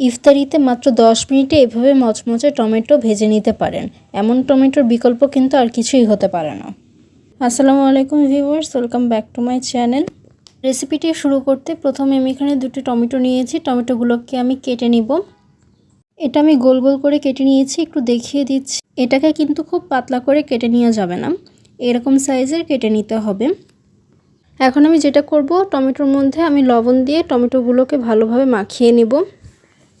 ইফতারিতে মাত্র দশ মিনিটে এভাবে মচমচে টমেটো ভেজে নিতে পারেন। এমন টমেটোর বিকল্প কিন্তু আর কিছুই হতে পারে না। আসসালামু আলাইকুম viewers, welcome back to my channel. রেসিপিটি শুরু করতে প্রথমে আমি এখানে দুটি টমেটো নিয়েছি। টমেটোগুলোকে আমি কেটে নিব। এটা আমি গোল গোল করে কেটে নিয়েছি, একটু দেখিয়ে দিচ্ছি। এটাকে কিন্তু খুব পাতলা করে কেটে নেওয়া যাবে না। এরকম সাইজের কেটে নিতে হবে। এখন আমি যেটা করব, টমেটোর মধ্যে আমি লবণ দিয়ে টমেটোগুলোকে ভালোভাবে মাখিয়ে নেব।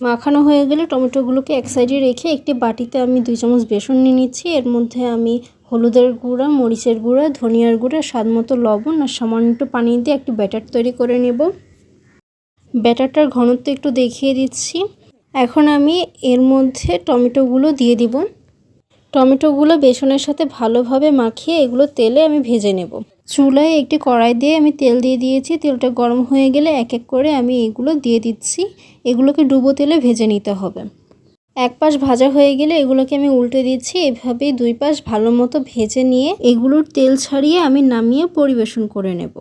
মাখানো হয়ে গেলে টমেটোগুলোকে এক সাইডে রেখে একটি বাটিতে আমি দুই চামচ বেসন নিয়ে নিচ্ছি। এর মধ্যে আমি হলুদের গুঁড়া, মরিচের গুঁড়া, ধনিয়ার গুঁড়া স্বাদ মতো লবণ আর সামান্য একটু পানি দিয়ে একটি ব্যাটার তৈরি করে নেব। ব্যাটারটার ঘনত্ব একটু দেখিয়ে দিচ্ছি। এখন আমি এর মধ্যে টমেটোগুলো দিয়ে দিব। টমেটোগুলো বেসনের সাথে ভালোভাবে মাখিয়ে এগুলো তেলে আমি ভেজে নেব। চুলায় একটি কড়াই দিয়ে আমি তেল দিয়ে দিয়েছি। তেলটা গরম হয়ে গেলে এক এক করে আমি এগুলো দিয়ে দিচ্ছি। এগুলোকে ডুবো তেলে ভেজে নিতে হবে। এক পাশ ভাজা হয়ে গেলে এগুলোকে আমি উল্টে দিচ্ছি। এভাবেই দুই পাশ ভালো মতো ভেজে নিয়ে এগুলোর তেল ছাড়িয়ে আমি নামিয়ে পরিবেশন করে নেব।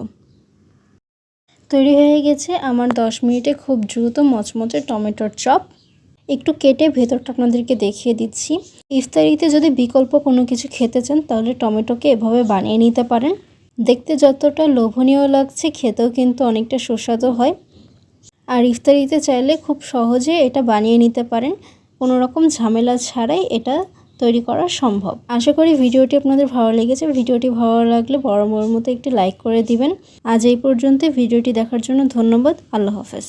তৈরি হয়ে গেছে আমার দশ মিনিটে খুব দ্রুত মচমচে টমেটোর চপ। একটু কেটে ভেতরটা আপনাদেরকে দেখিয়ে দিচ্ছি। ইফতারিতে যদি বিকল্প কোনো কিছু খেতে চান, তাহলে টমেটোকে এভাবে বানিয়ে নিতে পারেন। দেখতে যতটা লোভনীয় লাগছে, খেতেও কিন্তু অনেকটা সুস্বাদু হয়। আর ইফতারিতে চাইলে খুব সহজে এটা বানিয়ে নিতে পারেন। কোনো রকম ঝামেলা ছাড়াই এটা তৈরি করা সম্ভব। আশা করি ভিডিওটি আপনাদের ভালো লেগেছে। ভিডিওটি ভালো লাগলে বড় মতো একটি লাইক করে দিবেন। আজ এই পর্যন্ত ভিডিওটি দেখার জন্য ধন্যবাদ। আল্লাহ হাফেজ।